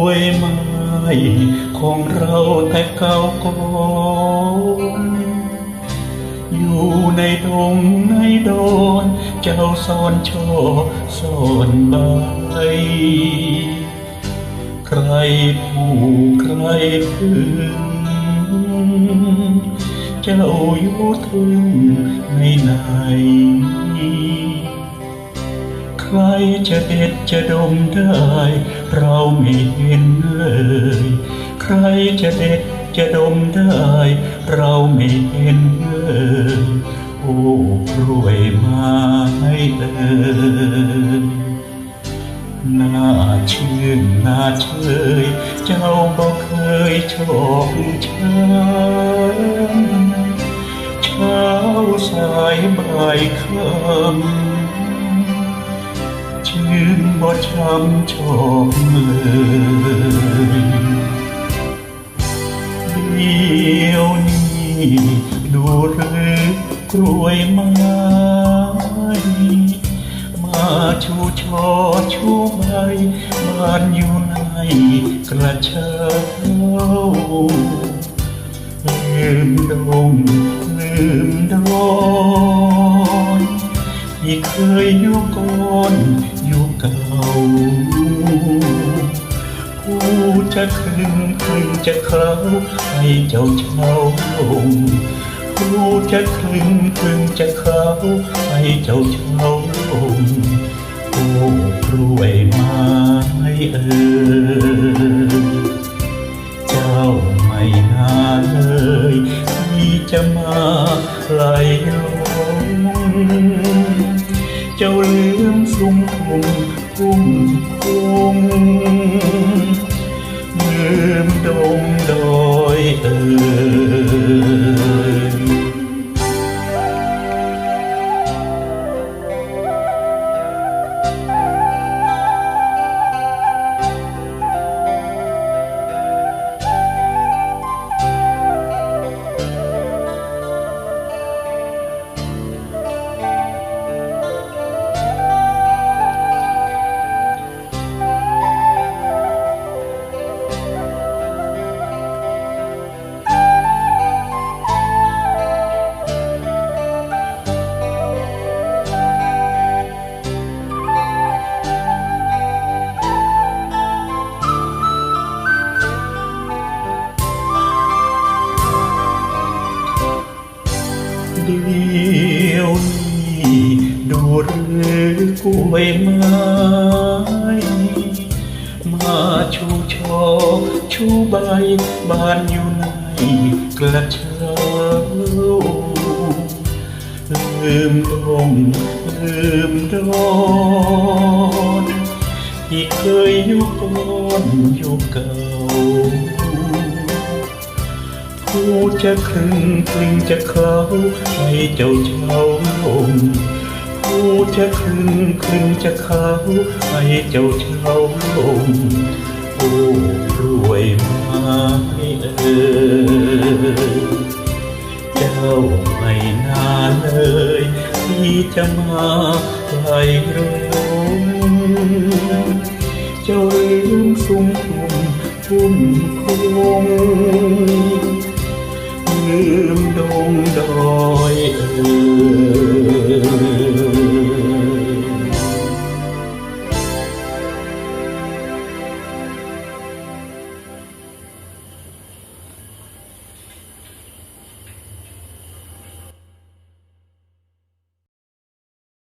วยไม้ของเราแต่เก่าก่อนอยู่ในดงในดอนเจ้าสอนช่อสอนใบใครผู้ใครพึ่งเจ้าอยู่ถึงในไหน ใครจะเด็ดจะดมได้ เราไม่เห็นเลย ใครจะเด็ดจะดมได้ เราไม่เห็นเลยโอ้กล้วยไม้เอ่ยน่าชื่นน่าเชย เจ้าบ่เคยชอกช้ำเช้าสายบ่ายค่ำ บ่ช้ำชอกเลยเดี๋ยวนี้ดูหรือกล้วยไม้มาชูช่อชูใบบานอยู่ในกระเช้าลืมดงลืมดอน ที่เคยอยู่ก่อนอยู่เก่าผู้จะครึงครึงจะเขาให้เจ้าเช่าลงผู้จะครึงครึงจะเขาให้เจ้าเช่าลงโอ้กล้วยไม้เอ่ยเจ้าไม่น่าเลยที่จะมาไหลลง เจ้าลืมสุ่มทุ่มทุ่มคง เดียวนี้ดูหรือกล้วยไม้มาชูชอชูใบบานอยู่ในกระเช้าลืมดงลืมดอนที่เคยอยู่ก่อนอยู่เก่า ผู้จะครึงครึงจะเขาให้เจ้าเช่าลงผู้จะครึงครึงจะเขาให้เจ้าเช่าลงโอ้รวยไม้เอ่ยเจ้าไม่น่าเลย ที่จะมาไล่ลงเจ้าลืมสุ่มทุ่มทุ่มคง มดงดอยเอ่ย